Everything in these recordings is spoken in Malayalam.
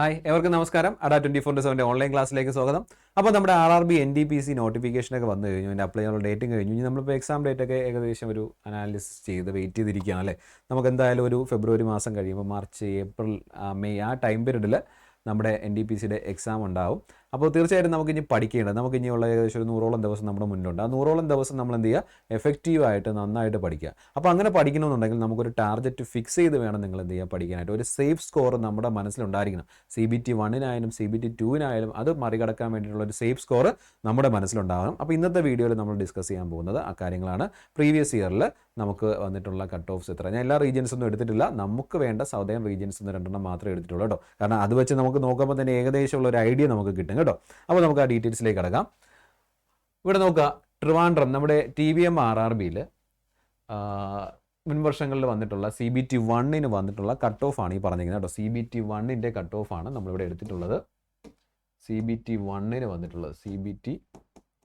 ഹായ് എവർക്കും നമസ്കാരം. അഡാ ട്വന്റി ഫോർ സെവന്റെ ഓൺലൈൻ ക്ലാസ്സിലേക്ക് സ്വാഗതം. അപ്പോൾ നമ്മുടെ R R B N D P C നോട്ടിഫിക്കേഷനൊക്കെ വന്നു കഴിഞ്ഞു. അതിന്റെ അപ്ലൈ ചെയ്യാനുള്ള ഡേറ്റും കഴിഞ്ഞു. ഇനി നമ്മളിപ്പോൾ എക്സാം ഡേറ്റ് ഒക്കെ ഏകദേശം ഒരു അനാലിസിസ് ചെയ്ത് വെയിറ്റ് ചെയ്തിരിക്കുകയാണ് അല്ലേ? നമുക്ക് എന്തായാലും ഒരു ഫെബ്രുവരി മാസം കഴിയുമ്പോൾ മാർച്ച് ഏപ്രിൽ മെയ് ആ ടൈം പീരീഡിൽ നമ്മുടെ എൻ ഡി പി സിയുടെ എക്സാം ഉണ്ടാവും. അപ്പോൾ തീർച്ചയായിട്ടും നമുക്ക് ഇനി പഠിക്കേണ്ടത് നമുക്ക് ഇനിയുള്ള ഏകദേശം ഒരു നൂറോളം ദിവസം നമ്മുടെ മുന്നിലുണ്ട്. ആ നൂറോളം ദിവസം നമ്മൾ എന്ത് ചെയ്യുക? എഫക്റ്റീവായിട്ട് നന്നായിട്ട് പഠിക്കുക. അപ്പോൾ അങ്ങനെ പഠിക്കണമെന്നുണ്ടെങ്കിൽ നമുക്കൊരു ടാർഗറ്റ് ഫിക്സ് ചെയ്ത് വേണം നിങ്ങൾ എന്ത് ചെയ്യുക? പഠിക്കാനായിട്ട്. ഒരു സേഫ് സ്കോർ നമ്മുടെ മനസ്സിലുണ്ടായിരിക്കണം. സി ബി ടി വണ്ണിനായാലും സി ബി ടി ടുവിനായാലും അത് മറികടക്കാൻ വേണ്ടിയിട്ടുള്ള ഒരു സേഫ് സ്കോർ നമ്മുടെ മനസ്സിലുണ്ടാകണം അപ്പോൾ ഇന്നത്തെ വീഡിയോയിൽ നമ്മൾ ഡിസ്കസ് ചെയ്യാൻ പോകുന്നത് ആ കാര്യങ്ങളാണ്. പ്രീവിയസ് ഇയറിൽ നമുക്ക് വന്നിട്ടുള്ള കട്ട് ഓഫ്സ് എത്ര ഞാൻ എല്ലാ റീജിയൻസ് ഒന്നും എടുത്തിട്ടില്ല. നമുക്ക് വേണ്ട സൗതേൺ റീജിയൻസ് ഒന്ന് രണ്ടെണ്ണം മാത്രമേ എടുത്തിട്ടുള്ളൂ കേട്ടോ. കാരണം അത് വെച്ച് നമുക്ക് നോക്കുമ്പോൾ തന്നെ ഏകദേശമുള്ള ഒരു ഐഡിയ നമുക്ക് കിട്ടും. കേട്ടോ. അപ്പോൾ നമുക്ക് ആ ഡീറ്റെയിൽസിലേക്ക് കിടക്കാം. ഇവിടെ നോക്കുക ട്രിവാൻഡ്രം നമ്മുടെ T V M R R ബിയിൽ മുൻ വർഷങ്ങളിൽ വന്നിട്ടുള്ള സി ബി ടി വണ്ണിന് വന്നിട്ടുള്ള കട്ട് ഓഫ് ആണ് ഈ പറഞ്ഞിരിക്കുന്നത് കേട്ടോ. സി ബി ടി വണ്ണിന്റെ കട്ട് ഓഫ് ആണ് നമ്മളിവിടെ എടുത്തിട്ടുള്ളത്. സി ബി ടി വണ്ണിന് വന്നിട്ടുള്ളത് C B T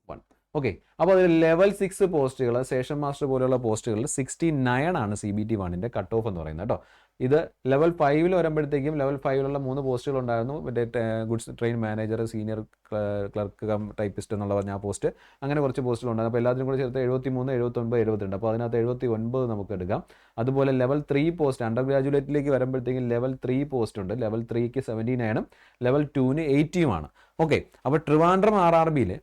one. Okay അപ്പോൾ അതിൽ ലെവൽ സിക്സ് പോസ്റ്റുകൾ സ്റ്റേഷൻ മാസ്റ്റർ പോലെയുള്ള പോസ്റ്റുകളിൽ സിക്സ്റ്റി നയൻ ആണ് സി ബി ടി വണ്ണിന്റെ കട്ട് ഓഫ് എന്ന് പറയുന്നത് കേട്ടോ. ഇത് ലെവൽ ഫൈവിൽ വരുമ്പോഴത്തേക്കും ലെവൽ ഫൈവിലുള്ള മൂന്ന് പോസ്റ്റുകൾ ഉണ്ടായിരുന്നു. മറ്റേ goods train manager senior clerk cum typist എന്നുള്ള പറഞ്ഞ ആ പോസ്റ്റ് അങ്ങനെ കുറച്ച് പോസ്റ്റുകൾ ഉണ്ടായിരുന്നു. അപ്പോൾ എല്ലാത്തിനും കൂടി ചേർത്ത് എഴുപത്തി മൂന്ന് എഴുപത്തൊൻപത് എഴുപത്തിരണ്ട്. അപ്പോൾ അതിനകത്ത് എഴുപത്തി ഒൻപത് നമുക്ക് എടുക്കാം. അതുപോലെ ലെവൽ ത്രീ പോസ്റ്റ് അണ്ടർ ഗ്രാജുവേറ്റിലേക്ക് വരുമ്പോഴത്തേക്കും ലെവൽ ത്രീ പോസ്റ്റ് ഉണ്ട്. ലെവൽ ത്രീക്ക് സെവന്റി നയനും ലെവൽ ടുവിന് എയ്റ്റിയുമാണ് ഓക്കെ അപ്പോൾ ട്രിവാൻഡ്രം ആർ ആർ ബിയിൽ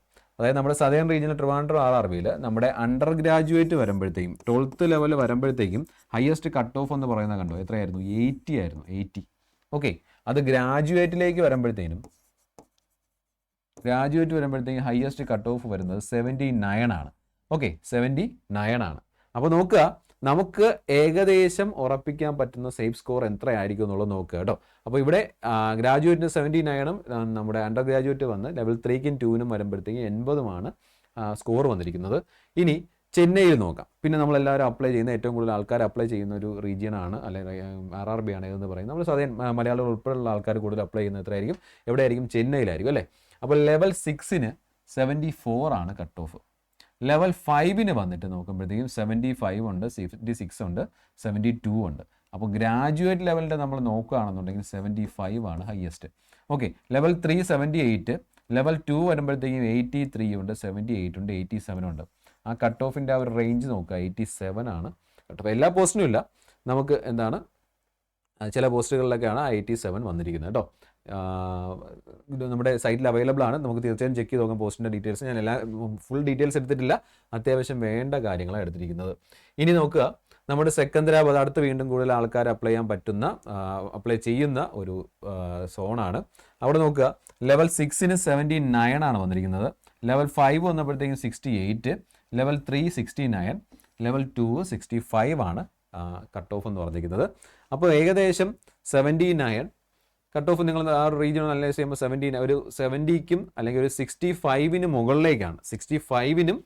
അതായത് നമ്മുടെ southern regional Trivandrum R R ബിയിൽ നമ്മുടെ അണ്ടർ ഗ്രാജുവേറ്റ് വരുമ്പോഴത്തേക്കും ട്വൽത്ത് ലെവൽ വരുമ്പോഴത്തേക്കും ഹയസ്റ്റ് കട്ട് ഓഫ് എന്ന് പറയുന്നത് കണ്ടോ? എത്രയായിരുന്നു? എയ്റ്റി ആയിരുന്നു. എയ്റ്റി ഓക്കെ അത് ഗ്രാജുവേറ്റിലേക്ക് വരുമ്പോഴത്തേനും ഗ്രാജുവേറ്റ് വരുമ്പോഴത്തേക്കും ഹയസ്റ്റ് കട്ട് ഓഫ് വരുന്നത് സെവന്റി നയൻ ആണ്. ഓക്കെ സെവന്റി നയൻ ആണ്. അപ്പോൾ നോക്കുക നമുക്ക് ഏകദേശം ഉറപ്പിക്കാൻ പറ്റുന്ന സേഫ് സ്കോർ എത്രയായിരിക്കും എന്നുള്ളത് നോക്കുക കേട്ടോ. അപ്പോൾ ഇവിടെ ഗ്രാജുവേറ്റിന് സെവന്റി നയനും നമ്മുടെ അണ്ടർ ഗ്രാജുവേറ്റ് വന്ന് ലെവൽ ത്രീക്കും ടൂവിനും വരുമ്പോഴത്തേക്കും എൺപതുമാണ് സ്കോർ വന്നിരിക്കുന്നത്. ഇനി ചെന്നൈയിൽ നോക്കാം. പിന്നെ നമ്മളെല്ലാവരും അപ്ലൈ ചെയ്യുന്ന ഏറ്റവും കൂടുതൽ ആൾക്കാർ അപ്ലൈ ചെയ്യുന്ന ഒരു റീജിയൻ ആണ് അല്ലെങ്കിൽ ആർ ആർ ബി ആണ് എന്ന് പറയുന്നത്. നമ്മൾ സാധാരണ മലയാളികൾ ഉൾപ്പെടെയുള്ള ആൾക്കാർ കൂടുതൽ അപ്ലൈ ചെയ്യുന്നത് എത്രയായിരിക്കും? എവിടെയായിരിക്കും? ചെന്നൈയിലായിരിക്കും അല്ലേ? അപ്പോൾ ലെവൽ സിക്സിന് സെവന്റി ഫോർ ആണ് കട്ട് ഓഫ് ലെവൽ ഫൈവിന് വന്നിട്ട് നോക്കുമ്പോഴത്തേക്കും സെവന്റി ഫൈവ് ഉണ്ട് ഫിഫ്റ്റി സിക്സ് ഉണ്ട് സെവന്റി ടു ഉണ്ട്. അപ്പോൾ ഗ്രാജുവേറ്റ് ലെവലിന്റെ നമ്മൾ നോക്കുകയാണെന്നുണ്ടെങ്കിൽ സെവന്റി ഫൈവ് ആണ് highest okay level three seventy eight level two വരുമ്പോഴത്തേക്കും എയ്റ്റി ത്രീ ഉണ്ട് സെവന്റി എയ്റ്റ് ഉണ്ട് എയ്റ്റി സെവൻ ഉണ്ട്. ആ കട്ട് ഓഫിന്റെ ആ ഒരു റേഞ്ച് നോക്കുക എയ്റ്റി സെവൻ ആണ്. കട്ട് ഓഫ് എല്ലാ പോസ്റ്റിനും ഇല്ല. നമുക്ക് എന്താണ് ചില പോസ്റ്റുകളിലൊക്കെയാണ് എയ്റ്റി സെവൻ വന്നിരിക്കുന്നത് കേട്ടോ. നമ്മുടെ സൈറ്റിൽ അവൈലബിൾ ആണ്. നമുക്ക് തീർച്ചയായും ചെക്ക് ചെയ്ത് നോക്കാം പോസ്റ്റിന്റെ ഡീറ്റെയിൽസ് ഞാൻ എല്ലാ ഫുൾ ഡീറ്റെയിൽസ് എടുത്തിട്ടില്ല. അത്യാവശ്യം വേണ്ട കാര്യങ്ങളാണ് എടുത്തിരിക്കുന്നത്. ഇനി നോക്കുക. നമ്മുടെ സെക്കന്ദരാബാദ് അടുത്ത് വീണ്ടും കൂടുതൽ ആൾക്കാർ അപ്ലൈ ചെയ്യാൻ പറ്റുന്ന അപ്ലൈ ചെയ്യുന്ന ഒരു സോണാണ് അവിടെ നോക്കുക. ലെവൽ സിക്സിന് സെവന്റി നയൻ ആണ് വന്നിരിക്കുന്നത്. ലെവൽ ഫൈവ് വന്നപ്പോഴത്തേക്കും sixty eight level three sixty nine level two sixty five ആണ് കട്ട് ഓഫ് എന്ന് പറഞ്ഞിരിക്കുന്നത്. അപ്പോൾ ഏകദേശം സെവന്റി നയൻ കട്ട് ഓഫ് നിങ്ങൾ ആ ഒരു റീജിയൺ അനലൈസ് ചെയ്യുമ്പോൾ സെവന്റീൻ ഒരു സെവന്റിക്കും അല്ലെങ്കിൽ ഒരു സിക്സ്റ്റി ഫൈവിന് മുകളിലേക്കാണ്. സിക്സ്റ്റി ഫൈവിനും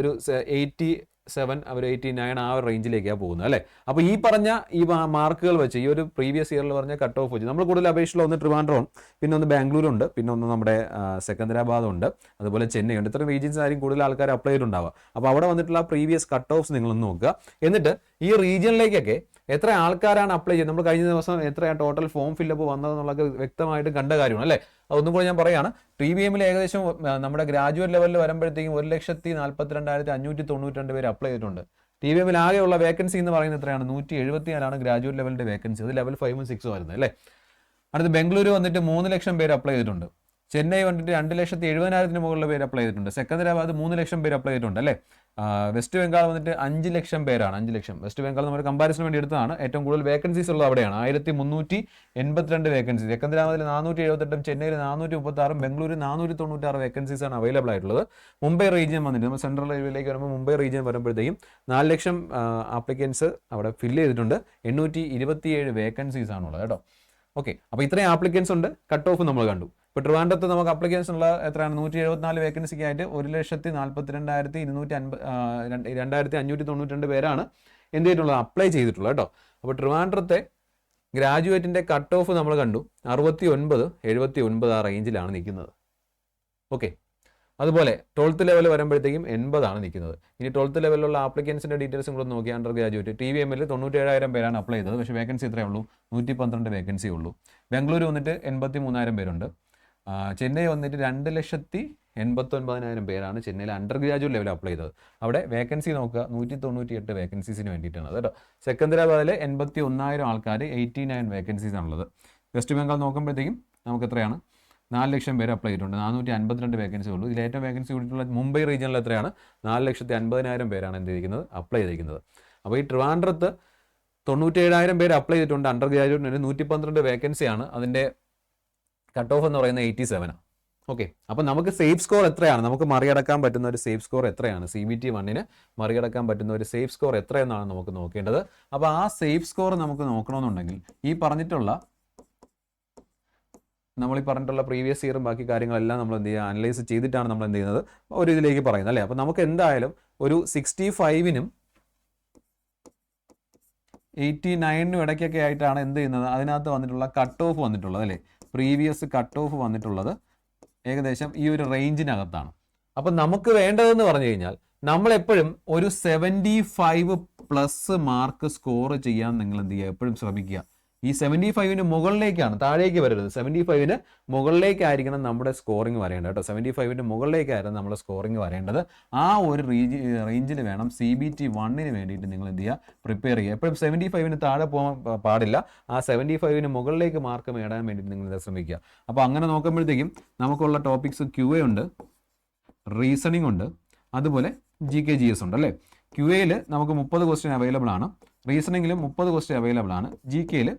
ഒരു എയ്റ്റി സെവൻ ഒരു എയ്റ്റി നയൻ ആ ഒരു റേഞ്ചിലേക്കാണ് പോകുന്നത് അല്ലേ? അപ്പോൾ ഈ പറഞ്ഞ ഈ മാർക്കുകൾ വെച്ച് ഈ ഒരു പ്രീവിയസ് ഇയറിൽ പറഞ്ഞ കട്ട് ഓഫ് വെച്ച് നമ്മൾ കൂടുതൽ അപേക്ഷയിൽ ഒന്ന് ട്രിവാൻഡ്രോൺ പിന്നെ ഒന്ന് ബാംഗ്ലൂർ ഉണ്ട് പിന്നെ ഒന്ന് നമ്മുടെ ആ, സെക്കന്ദരാബാദ് ഉണ്ട് അതുപോലെ ചെന്നൈ ഉണ്ട് ഇത്രയും റീജിയൻസ് ആയിരിക്കും കൂടുതൽ ആൾക്കാർ അപ്ലൈ ചെയ്തിട്ടുണ്ടാവുക. അപ്പോൾ അവിടെ വന്നിട്ടുള്ള പ്രീവിയസ് കട്ട് ഓഫ്സ് നിങ്ങളൊന്ന് നോക്കുക. എന്നിട്ട് ഈ റീജിയനിലേക്കൊക്കെ എത്ര ആൾക്കാരാണ് അപ്ലൈ ചെയ്യുന്നത്? നമ്മൾ കഴിഞ്ഞ ദിവസം എത്രയാണ് ടോട്ടൽ ഫോം ഫില്ലപ്പ് വന്നതെന്നുള്ളത് വ്യക്തമായിട്ട് കണ്ട കാര്യമാണ് അല്ലേ? അതൊന്നും കൂടെ ഞാൻ പറയാണ്. ടി വി എമ്മിൽ ഏകദേശം നമ്മുടെ ഗ്രാജുവേറ്റ് ലെവലിൽ വരുമ്പോഴത്തേക്കും ഒരു ലക്ഷത്തി നാൽപ്പത്തി രണ്ടായിരത്തി അഞ്ഞൂറ്റി തൊണ്ണൂറ്റി രണ്ട് പേര് അപ്ലൈ ചെയ്തിട്ടുണ്ട്. ടി വി എമ്മിൽ ആകെയുള്ള വേക്കൻസി എന്ന് പറയുന്നത് എത്രയാണ്? നൂറ്റി എഴുപത്തിനാലാണ് ഗ്രാജുവേറ്റ് ലെവലിന്റെ വേക്കൻസി അത് ലെവൽ ഫൈവും സിക്സും ആയിരുന്നു അല്ലേ? അടുത്ത് ബംഗളൂരു വന്നിട്ട് മൂന്ന് ലക്ഷം പേര് അപ്ലൈ ചെയ്തിട്ടുണ്ട്. ചെന്നൈ വന്നിട്ട് രണ്ട് ലക്ഷത്തി എഴുപതിനായിരത്തിന് മുകളിൽ പേര് അപ്ലൈ ചെയ്തിട്ടുണ്ട്. സെക്കന്ദരാബാദ് മൂന്ന് ലക്ഷം പേര് അപ്ലൈ ചെയ്തിട്ടുണ്ട് അല്ലേ? വെസ്റ്റ് ബംഗാൾ വന്നിട്ട് അഞ്ച് ലക്ഷം പേരാണ് അഞ്ച് ലക്ഷം. വെസ്റ്റ് ബംഗാൾ നമ്മുടെ കമ്പാരിസൺ വേണ്ടി എടുത്തതാണ്. ഏറ്റവും കൂടുതൽ വേക്കൻസീസ് ഉള്ളത് അവിടെയാണ്. ആയിരത്തി മുന്നൂറ്റി എൺപത്തിരണ്ട് വേക്കൻസി സെക്കന്ദരാബാദിൽ നാനൂറ്റി എഴുപത്തെട്ടും ചെന്നൈയിൽ നാനൂറ്റി മുപ്പത്തി ആറും ബംഗളൂരു നാനൂറ്റി തൊണ്ണൂറ്റാറ് വേക്കൻസീസ് ആണ് അവൈലബിൾ ആയിട്ടുള്ളത്. മുംബൈ റീജിയൻ വന്നിട്ട് നമ്മൾ സെൻട്രൽ റെയിൽവേയിലേക്ക് വരുമ്പോൾ മുംബൈ റീജിയൻ വരുമ്പോഴത്തേക്കും നാല് ലക്ഷം ആപ്ലിക്കൻസ് അവിടെ ഫില്ല് ചെയ്തിട്ടുണ്ട്. എണ്ണൂറ്റി ഇരുപത്തിയേഴ് വേക്കൻസീസ് ആണുള്ളത് കേട്ടോ. ഓക്കെ അപ്പോൾ ഇത്രയും ആപ്ലിക്കൻസ് ഉണ്ട്. കട്ട് ഓഫ് നമ്മൾ കണ്ടു. ഇപ്പോൾ ട്രിവാൻഡ്രത്ത് നമുക്ക് അപ്ലിക്കേഷൻ ഉള്ള എത്രയാണ്? നൂറ്റി എഴുപത്തിനാല് വേക്കൻസിക്ക് ആയിട്ട് ഒരു ലക്ഷത്തി നാൽപ്പത്തി രണ്ടായിരത്തി ഇരുന്നൂറ്റി അൻപത് രണ്ടായിരത്തി അഞ്ഞൂറ്റി തൊണ്ണൂറ്റി രണ്ട് പേരാണ് എന്ത് ചെയ്തിട്ടുള്ളത്? അപ്ലൈ ചെയ്തിട്ടുള്ളത് കേട്ടോ. അപ്പോൾ ട്രിവാൻഡ്രത്തെ ഗ്രാജുവേറ്റിന്റെ കട്ട് ഓഫ് നമ്മൾ കണ്ടു. അറുപത്തി ഒൻപത് എഴുപത്തി ഒൻപത് ആ റേഞ്ചിലാണ് നിൽക്കുന്നത്. ഓക്കെ അതുപോലെ ട്വൽത്ത് ലെവൽ വരുമ്പോഴത്തേക്കും എൺപതാണ് നിൽക്കുന്നത്. ഇനി ട്വൽത്ത് ലെവലിലുള്ള ആപ്ലിക്കൻസിന്റെ ഡീറ്റെയിൽസും കൂടെ നോക്കി അണ്ടർ ഗ്രാജുവേറ്റ് ടി വി എമ്മിൽ തൊണ്ണൂറ്റേഴായിരം പേരാണ് അപ്ലൈ ചെയ്തത്. പക്ഷേ വേക്കൻസി ഇത്രയേ ഉള്ളൂ. നൂറ്റി പന്ത്രണ്ട് വേക്കൻസി ഉള്ളൂ. ബാംഗ്ലൂർ വന്നിട്ട് എൺപത്തി മൂന്നായിരം പേരുണ്ട്. ചെന്നൈ വന്നിട്ട് രണ്ട് ലക്ഷത്തി എൺപത്തൊൻപതിനായിരം പേരാണ് ചെന്നൈയിൽ അണ്ടർ ഗ്രാജുവേറ്റ് ലെവൽ അപ്ലൈ ചെയ്തത്. അവിടെ വേക്കൻസി നോക്കുക നൂറ്റി തൊണ്ണൂറ്റി എട്ട് വേക്കൻസീസിന് വേണ്ടിയിട്ടാണ് കേട്ടോ. സെക്കന്ദരാബാദിൽ എൺപത്തി ഒന്നായിരം ആൾക്കാർ എയ്റ്റി നയൻ വേക്കൻസീസ് ആണുള്ളത്. വെസ്റ്റ് ബംഗാൾ നോക്കുമ്പോഴത്തേക്കും നമുക്ക് എത്രയാണ്? നാല് ലക്ഷം പേര് അപ്ലൈ ചെയ്തിട്ടുണ്ട്. നാനൂറ്റി അൻപത്തിരണ്ട് വേക്കൻസി ഉള്ളൂ. ഇതിൽ ഏറ്റവും വേക്കൻസി കൂടിയിട്ടുള്ള മുംബൈ റീജിയനിൽ എത്രയാണ്? നാല് ലക്ഷത്തി അൻപതിനായിരം പേരാണ് എന്ത് ചെയ്തിരിക്കുന്നത്? അപ്ലൈ ചെയ്തിരിക്കുന്നത്. അപ്പോൾ ഈ ട്രിവാൻഡ്രത്ത് തൊണ്ണൂറ്റേഴായിരം പേര് അപ്ലൈ ചെയ്തിട്ടുണ്ട്. അണ്ടർ ഗ്രാജുവേറ്റിന് നൂറ്റി പന്ത്രണ്ട് വേക്കൻസിയാണ് അതിന്റെ കട്ട് ഓഫ് എന്ന് പറയുന്നത് എയ്റ്റി സെവനാണ് ഓക്കെ അപ്പോൾ നമുക്ക് സേഫ് സ്കോർ എത്രയാണ്? നമുക്ക് മറികടക്കാൻ പറ്റുന്ന ഒരു സേഫ് സ്കോർ എത്രയാണ്? സി ബി ടി വണ്ണിന് മറികടക്കാൻ പറ്റുന്ന ഒരു സേഫ് സ്കോർ എത്രയെന്നാണ് നമുക്ക് നോക്കേണ്ടത്. അപ്പോൾ ആ സേഫ് സ്കോർ നമുക്ക് നോക്കണമെന്നുണ്ടെങ്കിൽ ഈ പറഞ്ഞിട്ടുള്ള നമ്മൾ ഈ പറഞ്ഞിട്ടുള്ള പ്രീവിയസ് ഇയറും ബാക്കി കാര്യങ്ങളെല്ലാം നമ്മൾ എന്ത് ചെയ്യുക അനലൈസ് ചെയ്തിട്ടാണ് നമ്മൾ എന്ത് ചെയ്യുന്നത്? ഒരു ഇതിലേക്ക് പറയുന്നത് അല്ലേ? അപ്പോൾ നമുക്ക് എന്തായാലും ഒരു സിക്സ്റ്റി ഫൈവിനും എയ്റ്റി നയനിനും ഇടയ്ക്കൊക്കെ ആയിട്ടാണ് എന്ത് ചെയ്യുന്നത്? അതിനകത്ത് വന്നിട്ടുള്ള കട്ട് ഓഫ് വന്നിട്ടുള്ളത് അല്ലേ? പ്രീവിയസ് കട്ട് ഓഫ് വന്നിട്ടുള്ളത് ഏകദേശം ഈ ഒരു റേഞ്ചിനകത്താണ് അപ്പം നമുക്ക് വേണ്ടതെന്ന് പറഞ്ഞു കഴിഞ്ഞാൽ നമ്മൾ എപ്പോഴും ഒരു seventy five plus mark score ചെയ്യാൻ നിങ്ങൾ എന്ത് ചെയ്യുക? എപ്പോഴും ശ്രമിക്കുക. ഈ സെവന്റി ഫൈവിന് മുകളിലേക്കാണ് താഴേക്ക് വരരുത്. സെവന്റി ഫൈവിന് മുകളിലേക്കായിരിക്കണം നമ്മുടെ സ്കോറിങ് വരേണ്ടത് കേട്ടോ. സെവന്റി ഫൈവിന് മുകളിലേക്കായിരുന്നു നമ്മുടെ സ്കോറിങ് വരേണ്ടത്. ആ ഒരു റീജ് റേഞ്ചിൽ വേണം സി ബി ടി വണ്ണിന് വേണ്ടിയിട്ട് നിങ്ങൾ എന്ത് ചെയ്യുക? പ്രിപ്പയർ ചെയ്യുക. എപ്പോഴും സെവന്റി ഫൈവിന് താഴെ പോകാൻ പാടില്ല. ആ സെവന്റി ഫൈവിന് മുകളിലേക്ക് മാർക്ക് നേടാൻ വേണ്ടിയിട്ട് നിങ്ങൾ ശ്രമിക്കുക. അപ്പോൾ അങ്ങനെ നോക്കുമ്പോഴത്തേക്കും നമുക്കുള്ള ടോപ്പിക്സ് ക്യു എ ഉണ്ട് റീസണിങ് ഉണ്ട് അതുപോലെ ജി കെ ജി എസ് ഉണ്ട് അല്ലേ? ക്യു എയിൽ നമുക്ക് മുപ്പത് ക്വസ്റ്റ്യൻ അവൈലബിൾ ആണ്. റീസണിങ്ങിലും മുപ്പത് ക്വസ്റ്റ്യൻ അവൈലബിൾ ആണ്. ജി കെയിൽ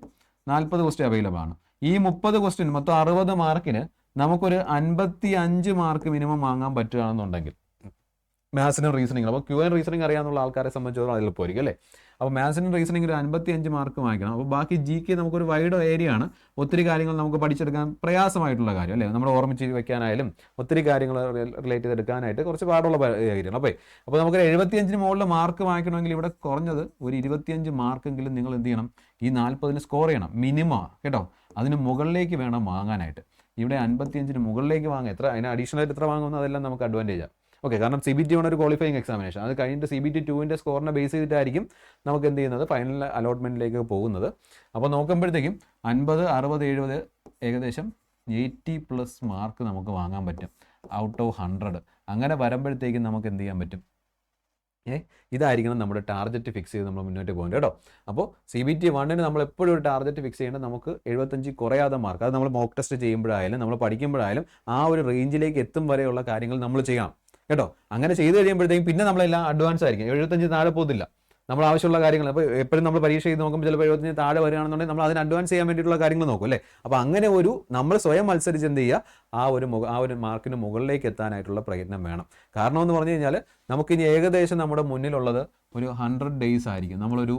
നാൽപ്പത് ക്വസ്റ്റ്യൻ അവൈലബിൾ ആണ്. ഈ മുപ്പത് ക്വസ്റ്റ്യൻ മൊത്തം അറുപത് മാർക്കിന് നമുക്കൊരു അൻപത്തി അഞ്ച് മാർക്ക് മിനിമം വാങ്ങാൻ പറ്റുകയാണെന്നുണ്ടെങ്കിൽ. മാത്സിനും റീസണിങ്ങിലും അപ്പോൾ ക്യൂ ആൻഡ് റീസണിങ് അറിയാമെന്നുള്ള ആൾക്കാരെ സംബന്ധിച്ചിടത്തോളം പോയിരിക്കും അല്ലേ? അപ്പോൾ മാത്സിനും റീസണിംഗ് ഒരു അൻപത്തി അഞ്ച് മാർക്ക് വാങ്ങിക്കണം. അപ്പോൾ ബാക്കി ജി കെ നമുക്കൊരു വൈഡ് ഏരിയ ആണ്. ഒത്തിരി കാര്യങ്ങൾ നമുക്ക് പഠിച്ചെടുക്കാൻ പ്രയാസമായിട്ടുള്ള കാര്യം അല്ലേ? നമ്മൾ ഓർമ്മിച്ച് വെക്കാനായാലും ഒത്തിരി കാര്യങ്ങൾ റിലേറ്റ് ചെയ്തെടുക്കാനായിട്ട് കുറച്ച് പാടുള്ള കാര്യമാണ് അപ്പോൾ അപ്പോൾ നമുക്ക് എഴുപത്തിയഞ്ചിന് മുകളിൽ മാർക്ക് വാങ്ങിക്കണമെങ്കിൽ ഇവിടെ കുറഞ്ഞത് ഒരു ഇരുപത്തിയഞ്ച് മാർക്കെങ്കിലും നിങ്ങൾ എന്ത് ചെയ്യണം? ഈ നാൽപ്പതിന് സ്കോർ ചെയ്യണം. മിനിമം കേട്ടോ? അതിന് മുകളിലേക്ക് വേണം വാങ്ങാനായിട്ട്. ഇവിടെ അൻപത്തിയഞ്ചിന് മുകളിലേക്ക് വാങ്ങാം എത്ര? അതിന് അഡീഷണൽ എത്ര വാങ്ങുന്നു അതെല്ലാം നമുക്ക് അഡ്വാന്റേജാണ് ഓക്കെ കാരണം സി ബി ടി ആണ് ഒരു ക്വാളിഫയിങ് എക്സാമിനേഷൻ അത് കഴിഞ്ഞിട്ട് സി ബി ടി ടുവിന്റെ സ്കോറിനെ ബേസ് ചെയ്തിട്ടായിരിക്കും നമുക്ക് എന്ത് ചെയ്യുന്നത്? ഫൈനൽ അലോട്ട്മെന്റിലേക്ക് പോകുന്നത്. അപ്പോൾ നോക്കുമ്പോഴത്തേക്കും അൻപത് അറുപത് എഴുപത് ഏകദേശം എയ്റ്റി പ്ലസ് മാർക്ക് നമുക്ക് വാങ്ങാൻ പറ്റും. ഔട്ട് ഓഫ് ഹൺഡ്രഡ് അങ്ങനെ വരുമ്പോഴത്തേക്കും നമുക്ക് എന്ത് ചെയ്യാൻ പറ്റും? ഏ ഇതായിരിക്കണം നമ്മുടെ ടാർഗറ്റ് ഫിക്സ് ചെയ്ത് നമ്മൾ മുന്നോട്ട് പോകേണ്ടത് കേട്ടോ. അപ്പോൾ സി ബി ടി വണ്ണിന് നമ്മൾ എപ്പോഴും ഒരു ടാർഗറ്റ് ഫിക്സ് ചെയ്യേണ്ടത് നമുക്ക് എഴുപത്തഞ്ച് കുറയാതെ മാർക്ക് അത് നമ്മൾ മോക്ക് ടെസ്റ്റ് ചെയ്യുമ്പോഴായാലും നമ്മൾ പഠിക്കുമ്പോഴായാലും ആ ഒരു റേഞ്ചിലേക്ക് എത്തും വരെയുള്ള കാര്യങ്ങൾ നമ്മൾ ചെയ്യണം. കേട്ടോ? അങ്ങനെ ചെയ്ത് കഴിയുമ്പോഴത്തേക്കും പിന്നെ നമ്മളെല്ലാം അഡ്വാൻസ് ആയിരിക്കും. എഴുപത്തഞ്ച് താഴെ പോകുന്നില്ല നമ്മൾ ആവശ്യമുള്ള കാര്യങ്ങൾ അപ്പോൾ എപ്പോഴും നമ്മൾ പരീക്ഷ ചെയ്ത് നോക്കുമ്പോൾ ചിലപ്പോൾ എഴുപത്തഞ്ച് താഴെ വരികയാണെന്നുണ്ടെങ്കിൽ നമ്മൾ അതിന് അഡ്വാൻസ് ചെയ്യാൻ വേണ്ടിയിട്ടുള്ള കാര്യങ്ങൾ നോക്കും അല്ലേ? അപ്പോൾ അങ്ങനെ ഒരു നമ്മൾ സ്വയം മത്സരിച്ച് എന്ത് ചെയ്യുക? ആ ഒരു ആ ഒരു മാർക്കിന് മുകളിലേക്ക് എത്താനായിട്ടുള്ള പ്രയത്നം വേണം. കാരണം എന്ന് പറഞ്ഞു കഴിഞ്ഞാൽ നമുക്കിനി ഏകദേശം നമ്മുടെ മുന്നിലുള്ളത് ഒരു ഹൺഡ്രഡ് ഡേയ്സ് ആയിരിക്കും. നമ്മളൊരു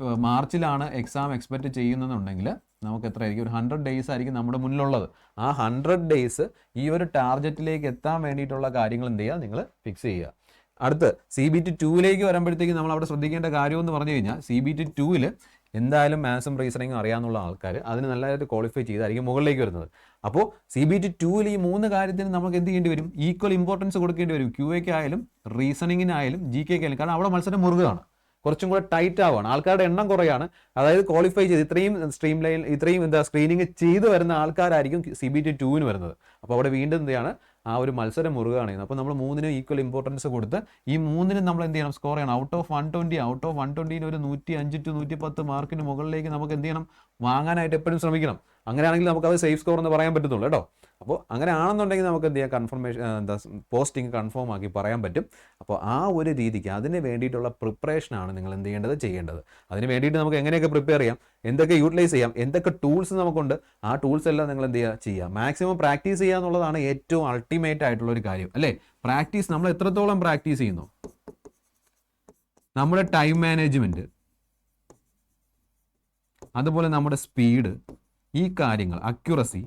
മാർച്ചിലാണ് എക്സാം എക്സ്പെക്റ്റ് ചെയ്യുന്നതെന്നുണ്ടെങ്കിൽ നമുക്ക് എത്രയായിരിക്കും? ഒരു ഹൺഡ്രഡ് ഡേയ്സ് ആയിരിക്കും നമ്മുടെ മുന്നിലുള്ളത്. ആ ഹൺഡ്രഡ് ഡേയ്സ് ഈ ഒരു ടാർഗറ്റിലേക്ക് എത്താൻ വേണ്ടിയിട്ടുള്ള കാര്യങ്ങൾ എന്ത് ചെയ്യുക? നിങ്ങൾ ഫിക്സ് ചെയ്യുക. അടുത്ത് സി ബി ടി ടൂവിലേക്ക് വരുമ്പോഴത്തേക്ക് നമ്മൾ അവിടെ ശ്രദ്ധിക്കേണ്ട കാര്യം എന്ന് പറഞ്ഞു കഴിഞ്ഞാൽ സി ബി ടി ടൂവിൽ എന്തായാലും മാത്സും റീസണിങ്ങും അറിയാവുന്ന ആൾക്കാർ അതിന് നല്ലതായിട്ട് ക്വാളിഫൈ ചെയ്തായിരിക്കും മുകളിലേക്ക് വരുന്നത്. അപ്പോൾ സി ബി ടി ടൂവിൽ ഈ മൂന്ന് കാര്യത്തിന് നമുക്ക് എന്ത് ചെയ്യേണ്ടി വരും? ഈക്വൽ ഇമ്പോർട്ടൻസ് കൊടുക്കേണ്ടി വരും. ക്യു എക്ക് ആയാലും റീസണിങ്ങിനായാലും ജി കെക്ക് ആയാലും കാരണം അവിടെ മത്സരം മുറുകയാണ്. കുറച്ചും കൂടെ ടൈറ്റ് ആവുകയാണ്. ആൾക്കാരുടെ എണ്ണം കുറയാണ്. അതായത് ക്വാളിഫൈ ചെയ്ത് ഇത്രയും സ്ട്രീം ലൈൻ ഇത്രയും എന്താ സ്ക്രീനിങ് ചെയ്ത് വരുന്ന ആൾക്കാരായിരിക്കും സി ബി ടി ടുവിന് വരുന്നത്. അപ്പോൾ അവിടെ വീണ്ടും എന്ത് ചെയ്യാണ്? ആ ഒരു മത്സരം മുറുകയാണ് ചെയ്യുന്നത്. അപ്പോൾ നമ്മൾ മൂന്നിനും ഈക്വൽ ഇമ്പോർട്ടൻസ് കൊടുത്ത് ഈ മൂന്നിനും നമ്മൾ എന്ത് ചെയ്യണം? സ്കോർ ചെയ്യണം. Out of one twenty out of one ട്വന്റിന് ഒരു നൂറ്റി അഞ്ച് ടു നൂറ്റി പത്ത് മാർക്കിന് മുകളിലേക്ക് നമുക്ക് എന്ത് ചെയ്യണം? വാങ്ങാനായിട്ട് എപ്പോഴും ശ്രമിക്കണം. അങ്ങനെയാണെങ്കിൽ നമുക്ക് അത് സേഫ് സ്കോർ എന്ന് പറയാൻ പറ്റത്തുള്ളൂ കേട്ടോ. അപ്പോൾ അങ്ങനെ ആണെന്നുണ്ടെങ്കിൽ നമുക്ക് എന്ത് ചെയ്യാം? കൺഫർമേഷൻ എന്താ പോസ്റ്റിംഗ് കൺഫേം ആക്കി പറയാൻ പറ്റും. അപ്പോൾ ആ ഒരു രീതിക്ക് അതിന് വേണ്ടിയിട്ടുള്ള പ്രിപ്പറേഷനാണ് നിങ്ങൾ എന്ത് ചെയ്യേണ്ടത്? ചെയ്യേണ്ടത്. അതിന് വേണ്ടിയിട്ട് നമുക്ക് എങ്ങനെയൊക്കെ പ്രിപ്പയർ ചെയ്യാം? എന്തൊക്കെ യൂട്ടിലൈസ് ചെയ്യാം? എന്തൊക്കെ ടൂൾസ് നമുക്കുണ്ട്? ആ ടൂൾസ് എല്ലാം നിങ്ങൾ എന്ത് ചെയ്യുക? ചെയ്യുക. മാക്സിമം പ്രാക്ടീസ് ചെയ്യുക എന്നുള്ളതാണ് ഏറ്റവും അൾട്ടിമേറ്റ് ആയിട്ടുള്ള ഒരു കാര്യം. അല്ലേ? പ്രാക്ടീസ് നമ്മൾ എത്രത്തോളം പ്രാക്ടീസ് ചെയ്യുന്നു? നമ്മുടെ ടൈം മാനേജ്മെന്റ് അതുപോലെ നമ്മുടെ സ്പീഡ് ഈ കാര്യങ്ങൾ അക്യുറസി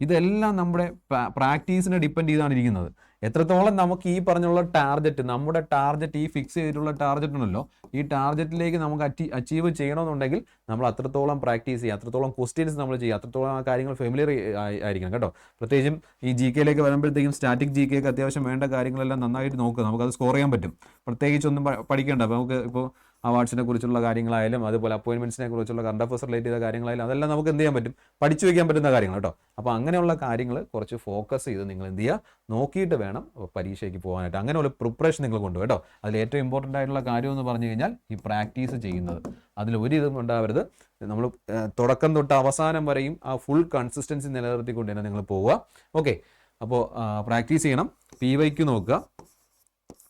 ഇതെല്ലാം നമ്മുടെ പ്രാക്ടീസിനെ ഡിപ്പെൻഡ് ചെയ്താണ് ഇരിക്കുന്നത്. എത്രത്തോളം നമുക്ക് ഈ പറഞ്ഞുള്ള ടാർഗറ്റ് നമ്മുടെ ടാർഗറ്റ് ഈ ഫിക്സ് ചെയ്തിട്ടുള്ള ടാർഗറ്റ് ഉണ്ടല്ലോ ഈ ടാർഗറ്റിലേക്ക് നമുക്ക് അറ്റി അച്ചീവ് ചെയ്യണമെന്നുണ്ടെങ്കിൽ നമ്മൾ അത്രത്തോളം പ്രാക്ടീസ് ചെയ്യുക അത്രത്തോളം ക്വസ്റ്റ്യൻസ് നമ്മൾ ചെയ്യുക അത്രത്തോളം ആ കാര്യങ്ങൾ ഫെമിലിയർ ആയിരിക്കണം കേട്ടോ. പ്രത്യേകിച്ചും ഈ ജി കെയിലേക്ക് വരുമ്പോഴത്തേക്കും സ്റ്റാറ്റിക് ജി കെക്ക് അത്യാവശ്യം വേണ്ട കാര്യങ്ങളെല്ലാം നന്നായിട്ട് നോക്കുക നമുക്കത് സ്കോർ ചെയ്യാൻ പറ്റും. പ്രത്യേകിച്ചൊന്നും പഠിക്കേണ്ട നമുക്ക് ഇപ്പോൾ അവാർഡ്സിനെ കുറിച്ചുള്ള കാര്യങ്ങളായാലും അതുപോലെ അപ്പോയിൻമെന്റ്സിനെ കുറിച്ചുള്ള കറണ്ട് അഫേഴ്സ് റിലേറ്റ് ചെയ്ത കാര്യങ്ങളായാലും അതെല്ലാം നമുക്ക് എന്ത് ചെയ്യാൻ പറ്റും? പഠിച്ചു വയ്ക്കാൻ പറ്റുന്ന കാര്യങ്ങൾ കേട്ടോ. അപ്പോൾ അങ്ങനെയുള്ള കാര്യങ്ങൾ കുറച്ച് ഫോക്കസ് ചെയ്ത് നിങ്ങൾ എന്ത് ചെയ്യുക നോക്കിയിട്ട് വേണം പരീക്ഷയ്ക്ക് പോകാനായിട്ട്. അങ്ങനെയുള്ള പ്രിപ്പറേഷൻ നിങ്ങൾ കൊണ്ടു കേട്ടോ. അതിൽ ഏറ്റവും ഇമ്പോർട്ടന്റ് ആയിട്ടുള്ള കാര്യം എന്ന് പറഞ്ഞു കഴിഞ്ഞാൽ ഈ പ്രാക്ടീസ് ചെയ്യുന്നത്. അതിൽ ഒരു ഇതും ഉണ്ടാവരുത്. നമ്മൾ തുടക്കം തൊട്ട് അവസാനം വരെയും ആ ഫുൾ കൺസിസ്റ്റൻസി നിലനിർത്തിക്കൊണ്ട് തന്നെ നിങ്ങൾ പോവുക. ഓക്കെ അപ്പോൾ പ്രാക്ടീസ് ചെയ്യണം. പി വൈക്ക് നോക്കുക.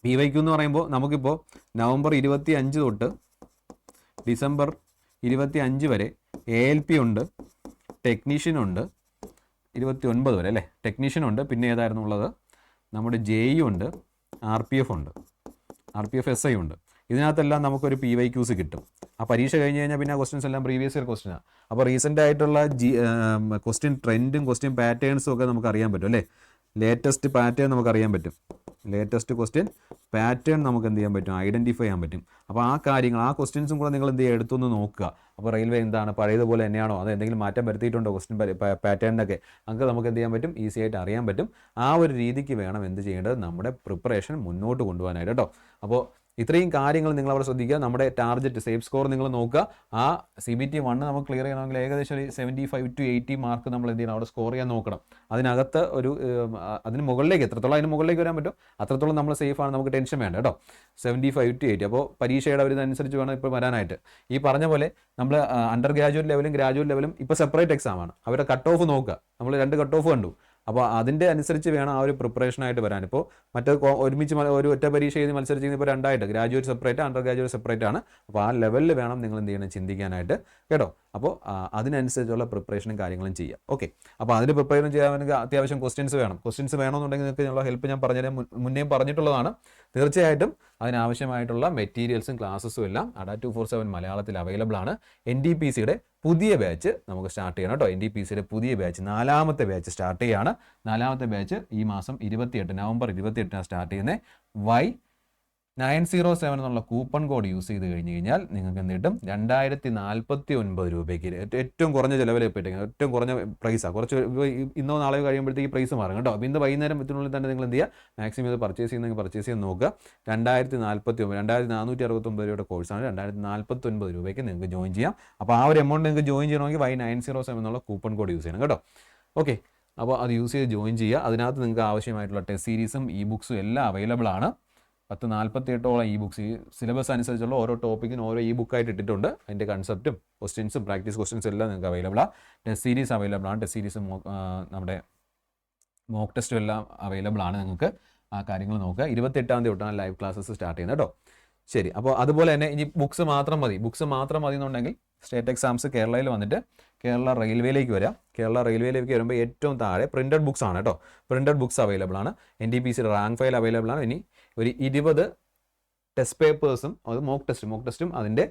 പി വൈക്യു എന്ന് പറയുമ്പോൾ നമുക്കിപ്പോൾ നവംബർ ഇരുപത്തി അഞ്ച് തൊട്ട് ഡിസംബർ ഇരുപത്തി അഞ്ച് വരെ എ എൽ പി ഉണ്ട് ടെക്നീഷ്യൻ ഉണ്ട് ഇരുപത്തി ഒൻപത് വരെ അല്ലേ? ടെക്നീഷ്യൻ ഉണ്ട് പിന്നെ ഏതായിരുന്നു ഉള്ളത്? നമ്മുടെ ജെ ഇ ഉണ്ട് ആർ പി എഫ് ഉണ്ട് R P F S I ഉണ്ട്. ഇതിനകത്തെല്ലാം നമുക്കൊരു പി വൈ ക്യൂസ് കിട്ടും. ആ പരീക്ഷ കഴിഞ്ഞ് കഴിഞ്ഞാൽ പിന്നെ ആ ക്വസ്റ്റ്യൻസ് എല്ലാം പ്രീവിയസ് ഇയർ ക്വസ്റ്റ്യനാണ് അപ്പോൾ റീസെന്റ് ആയിട്ടുള്ള ജി ക്വസ്റ്റ്യൻ ട്രെൻഡും ക്വസ്റ്റ്യൻ പാറ്റേൺസും ഒക്കെ നമുക്ക് അറിയാൻ പറ്റും അല്ലേ? ലേറ്റസ്റ്റ് പാറ്റേൺ നമുക്ക് അറിയാൻ പറ്റും. ലേറ്റസ്റ്റ് ക്വസ്റ്റ്യൻ പാറ്റേൺ നമുക്ക് എന്ത് ചെയ്യാൻ പറ്റും? ഐഡന്റിഫൈ ചെയ്യാൻ പറ്റും. അപ്പോൾ ആ കാര്യങ്ങൾ ആ ക്വസ്റ്റ്യൻസും കൂടെ നിങ്ങൾ എന്ത് ചെയ്യുക? എടുത്തൊന്ന് നോക്കുക. അപ്പോൾ റെയിൽവേ എന്താണ്? പഴയതുപോലെ തന്നെയാണോ? അത് എന്തെങ്കിലും മാറ്റം വരുത്തിയിട്ടുണ്ടോ ക്വസ്റ്റ്യൻ പാറ്റേണിനൊക്കെ നമുക്ക് നമുക്ക് എന്ത് ചെയ്യാൻ പറ്റും? ഈസി ആയിട്ട് അറിയാൻ പറ്റും. ആ ഒരു രീതിക്ക് വേണം എന്ത് ചെയ്യേണ്ടത്? നമ്മുടെ പ്രിപ്പറേഷൻ മുന്നോട്ട് കൊണ്ടുപോകാനായിട്ട് കേട്ടോ അപ്പോൾ ഇത്രയും കാര്യങ്ങൾ നിങ്ങൾ അവിടെ ശ്രദ്ധിക്കുക. നമ്മുടെ ടാർജറ്റ് സേഫ് സ്കോർ നിങ്ങൾ നോക്കുക. ആ സി ബി ടി വണ്ണ് നമുക്ക് ക്ലിയർ ചെയ്യണമെങ്കിൽ ഏകദേശം ഒരു seventy five to eighty mark നമ്മൾ എന്ത് ചെയ്യണം? അവിടെ സ്കോർ ചെയ്യാൻ നോക്കണം. അതിനകത്ത് ഒരു അതിന് മുകളിലേക്ക് എത്രത്തോളം അതിന് മുകളിലേക്ക് വരാൻ പറ്റും? അത്രത്തോളം നമ്മൾ സേഫ് ആണ് നമുക്ക് ടെൻഷൻ വേണ്ട കേട്ടോ. സെവന്റി ഫൈവ് ടു എയ്റ്റി അപ്പോൾ പരീക്ഷയുടെ ഒരു ഇതനുസരിച്ച് വേണം ഇപ്പോൾ വരാനായിട്ട്. ഈ പറഞ്ഞ പോലെ നമ്മൾ അണ്ടർ ഗ്രാജുവേറ്റ് ലെവലും ഗ്രാജുവേറ്റ് ലെവലും ഇപ്പോൾ സെപ്പറേറ്റ് എക്സാം ആണ്. അവരുടെ കട്ട് ഓഫ് നോക്കുക. നമ്മൾ രണ്ട് കട്ട് ഓഫ് കണ്ടു. അപ്പോൾ അതിന്റെ അനുസരിച്ച് വേണം ആ ഒരു പ്രിപ്പറേഷനായിട്ട് വരാൻ. ഇപ്പോൾ മറ്റേ ഒരുമിച്ച് ഒരു ഒറ്റ പരീക്ഷ എഴുതി മത്സരിച്ച് ഇപ്പോൾ രണ്ടായിട്ട് graduate separate under graduate separate ആണ്. അപ്പോൾ ആ ലെവലിൽ വേണം നിങ്ങൾ എന്ത് ചെയ്യണം ചിന്തിക്കാനായിട്ട്. കേട്ടോ? അപ്പോൾ അതിനനുസരിച്ചുള്ള പ്രിപ്പറേഷനും കാര്യങ്ങളും ചെയ്യാം. ഓക്കെ. അപ്പോൾ അതിന് പ്രിപ്പയർ ചെയ്യാൻ അത്യാവശ്യം ക്വസ്റ്റ്യൻസ് വേണം. ക്വസ്റ്റ്യൻസ് വേണമെന്നുണ്ടെങ്കിൽ നിങ്ങൾക്ക് ഞങ്ങളുടെ ഹെൽപ്പ് ഞാൻ പറഞ്ഞുതരാൻ മുന്നേയും പറഞ്ഞിട്ടുള്ളതാണ്. തീർച്ചയായിട്ടും അതിനാവശ്യമായിട്ടുള്ള മെറ്റീരിയൽസും ക്ലാസ്സും എല്ലാം അഡാ ടു ഫോർ സെവൻ മലയാളത്തിൽ അവൈലബിൾ ആണ്. എൻ ഡി പി സിയുടെ പുതിയ ബാച്ച് നമുക്ക് സ്റ്റാർട്ട് ചെയ്യണം കേട്ടോ. എൻ ഡി പി സിയുടെ പുതിയ ബാച്ച് നാലാമത്തെ ബാച്ച് സ്റ്റാർട്ട് ചെയ്യുകയാണ് നാലാമത്തെ ബാച്ച് ഈ മാസം ഇരുപത്തിയെട്ട് നവംബർ ഇരുപത്തിയെട്ടിനാണ് സ്റ്റാർട്ട് ചെയ്യുന്നത്. വൈ നയൻ സീറോ സെവൻ എന്നുള്ള കൂപ്പൺ കോഡ് യൂസ് ചെയ്ത് കഴിഞ്ഞ് കഴിഞ്ഞാൽ നിങ്ങൾക്ക് എന്ത് കിട്ടും? രണ്ടായിരത്തി നാൽപ്പത്തി ഒൻപത് രൂപയ്ക്ക് ഏറ്റവും കുറഞ്ഞ ചിലവിൽ ഇട്ടിരിക്കുന്നത് ഏറ്റവും കുറഞ്ഞ പ്രൈസാണ് കുറച്ച് ഇന്നോ നാളെയോ കഴിയുമ്പോഴത്തേക്ക് പ്രൈസ് മാറും കേട്ടോ. അപ്പോൾ ഇന്ന് വൈകുന്നേരം ഇതിനുള്ളിൽ തന്നെ നിങ്ങൾ എന്ത് ചെയ്യുക? മാക്സിമം ഇത് പർച്ചേസ് ചെയ്യുന്നെങ്കിൽ പർച്ചേസ് ചെയ്യാൻ നോക്കുക. രണ്ടായിരത്തി നാൽപ്പത്തി ഒമ്പത് രണ്ടായിരത്തി നാനൂറ്റി അറുപത്തൊമ്പത് രൂപയുടെ കോഴ്സാണ് രണ്ടായിരത്തി നാൽപ്പത്തി ഒൻപത് രൂപയ്ക്ക് നിങ്ങൾക്ക് ജോയിൻ ചെയ്യാം. അപ്പോൾ ആ ഒരു എമൗണ്ട് നിങ്ങൾക്ക് ജോയിൻ ചെയ്യണമെങ്കിൽ വൈ നയൻ സീറോ സെവൻ എന്നുള്ള കൂപ്പൺ കോഡ് യൂസ് ചെയ്യണം കേട്ടോ. ഓക്കെ അപ്പോൾ അത് യൂസ് ചെയ്ത് ജോയിൻ ചെയ്യുക. അതിനകത്ത് നിങ്ങൾക്ക് ആവശ്യമായിട്ടുള്ള ടെസ്റ്റ് സീരീസും ഇ ബുക്സും എല്ലാം അവൈലബിൾ ആണ്. പത്ത് നാൽപ്പത്തി എട്ടോളം ഇ ബുക്സ് ഈ സിലബസ് അനുസരിച്ചുള്ള ഓരോ ടോപ്പിക്കിനും ഓരോ ഇ ബുക്കായിട്ട് ഇട്ടിട്ടുണ്ട്. അതിന്റെ കൺസെപ്റ്റും ക്വസ്റ്റ്യൻസും പ്രാക്ടീസ് ക്വസ്റ്റ്യൻസ് എല്ലാം നിങ്ങൾക്ക് അവൈലബിൾ ആണ് ടെസ്റ്റ് സീരീസ് അവൈലബിൾ ആണ്. ടെസ്റ്റ് സീരീസ് നമ്മുടെ മോക്ക് ടെസ്റ്റും എല്ലാം അവൈലബിൾ ആണ് നിങ്ങൾക്ക്. ആ കാര്യങ്ങൾ നോക്കുക. ഇരുപത്തെട്ടാം തീയതി തൊട്ടാണ് ലൈവ് ക്ലാസ്സസ് സ്റ്റാർട്ട് ചെയ്യുന്നത് കേട്ടോ. ശരി. അപ്പോൾ അതുപോലെ തന്നെ ഇനി ബുക്സ് മാത്രം മതി. ബുക്സ് മാത്രം മതി എന്നുണ്ടെങ്കിൽ സ്റ്റേറ്റ് എക്സാംസ് കേരളയിൽ വന്നിട്ട് കേരള റെയിൽവേയിലേക്ക് വരാം. കേരള റെയിൽവേയിലേക്ക് വരുമ്പോൾ ഏറ്റവും താഴെ പ്രിന്റഡ് ബുക്സ് ആണ് കേട്ടോ. പ്രിന്റഡ് ബുക്സ് അവൈലബിൾ ആണ്. എൻ ഡി പി സിയുടെ റാങ്ക് ഫയൽ അവൈലബിൾ ആണ്. ഇനി ഒരു ഇരുപത് ടെസ്റ്റ് പേപ്പേഴ്സും അത് മോക്ക് ടെസ്റ്റും മോക്ക് ടെസ്റ്റും അതിന്റെ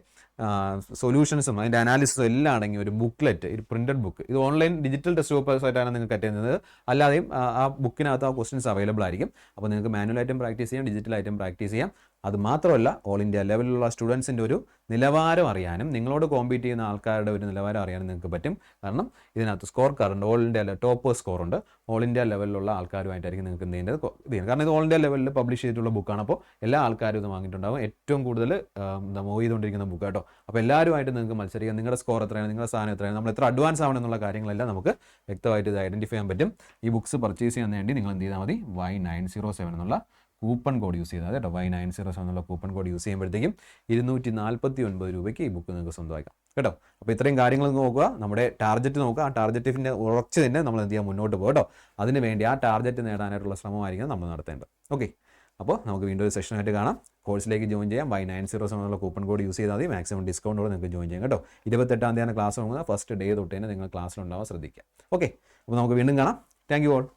സൊല്യൂഷൻസും അതിന്റെ അനാലിസിസും എല്ലാം അടങ്ങിയ ഒരു ബുക്ക്ലെറ്റ് ഒരു പ്രിന്റഡ് ബുക്ക് ഇത് ഓൺലൈൻ ഡിജിറ്റൽ ടെസ്റ്റ് പേപ്പേഴ്സ് ആയിട്ടാണ് നിങ്ങൾക്ക് അറ്റൻഡ് ചെയ്യുന്നത്. അല്ലാതെയും ആ ബുക്കിനകത്ത് ആ ക്വസ്റ്റ്യൻസ് അവൈലബിൾ ആയിരിക്കും. അപ്പോൾ നിങ്ങൾക്ക് മാനുവൽ ആയിട്ടും പ്രാക്ടീസ് ചെയ്യാം ഡിജിറ്റൽ ആയിട്ടും പ്രാക്ടീസ് ചെയ്യാം. അത് മാത്രമല്ല ഓൾ ഇന്ത്യ ലെവലിലുള്ള സ്റ്റുഡൻസിന്റെ ഒരു നിലവാരം അറിയാനും നിങ്ങളോട് കോമ്പീറ്റ് ചെയ്യുന്ന ആൾക്കാരുടെ ഒരു നിലവാരം അറിയാനും നിങ്ങൾക്ക് പറ്റും. കാരണം ഇതിനകത്ത് സ്കോർ കാർഡുണ്ട് ഓൾ ഇന്ത്യ ടോപ്പ് സ്കോർ ഉണ്ട്. ഓൾ ഇന്ത്യ ലെവലിലുള്ള ആൾക്കാരുമായിട്ടായിരിക്കും നിങ്ങൾക്ക് എന്ത് ചെയ്യേണ്ടത് കൊ- ഇത് ചെയ്യുന്നത്. കാരണം ഇത് ഓൾ ഇന്ത്യ ലെവലിൽ പബ്ലിഷ് ചെയ്തിട്ടുള്ള ബുക്കാണ് അപ്പോൾ എല്ലാ ആൾക്കാരും ഇത് വാങ്ങിയിട്ടുണ്ടാവും. ഏറ്റവും കൂടുതൽ മൂവ് ചെയ്തുകൊണ്ടിരിക്കുന്ന ബുക്ക് കേട്ടോ. അപ്പോൾ എല്ലാവരുമായിട്ട് നിങ്ങൾക്ക് മത്സരിക്കാം. നിങ്ങളുടെ സ്കോർ എത്രയാണ്? നിങ്ങളുടെ സാധനം എത്രയാണ്? നമ്മൾ എത്ര അഡ്വാൻസ് ആവണം എന്നുള്ള കാര്യങ്ങളെല്ലാം നമുക്ക് വ്യക്തമായിട്ട് ഇത് ഐഡന്റിഫൈ ചെയ്യാൻ പറ്റും. ഈ ബുക്ക്സ് പർച്ചേസ് ചെയ്യാൻ വേണ്ടി നിങ്ങൾ എന്ത് ചെയ്താൽ മതി? വൈ നയൻ സീറോ സെവൻ എന്നുള്ള കൂപ്പൺ കോഡ് യൂസ് ചെയ്യുന്നത് കേട്ടോ വൈ നയൻ സീറോ സെവൻ എന്നുള്ള കൂപ്പൺ കോഡ് യൂസ് ചെയ്യുമ്പോഴത്തേക്കും ഇരുന്നൂറ്റി നാൽപ്പത്തി ഒൻപത് രൂപയ്ക്ക് ഈ ബുക്ക് നിങ്ങൾക്ക് സ്വന്തമാക്കാം. കേട്ടോ? അപ്പോൾ ഇത്രയും കാര്യങ്ങൾ നോക്കുക. നമ്മുടെ ടാർഗറ്റ് നോക്കുക. ആ ടാർഗറ്റിന്റെ ഉറച്ച് തന്നെ നമ്മൾ എന്ത് ചെയ്യാൻ മുന്നോട്ട് പോകും കേട്ടോ. അതിന് വേണ്ടി ആ ടാർഗറ്റ് നേടാനായിട്ടുള്ള ശ്രമമായിരിക്കും നമ്മൾ നടത്തേണ്ടത്. ഓക്കെ. അപ്പോൾ നമുക്ക് വീണ്ടും ഒരു സെഷനായിട്ട് കാണാം. കോഴ്സിലേക്ക് ജോയിൻ ചെയ്യാം. ബൈ നയൻ സീറോ സെവൻ എന്നുള്ള കൂപ്പൺ കോഡ് യൂസ് ചെയ്താൽ മതി. മാക്സിമം ഡിസ്കൗണ്ടോടെ നിങ്ങൾക്ക് ജോയിൻ ചെയ്യാം കേട്ടോ. ഇരുപത്തെട്ടാം തീയതിയാണ് ക്ലാസ് തുടങ്ങുന്നത്. ഫസ്റ്റ് ഡേ തൊട്ട് തന്നെ നിങ്ങൾ ക്ലാസ്സിലുണ്ടാവാൻ ശ്രദ്ധിക്കുക. ഓക്കെ. അപ്പോൾ നമുക്ക് വീണ്ടും കാണാം. Thank you all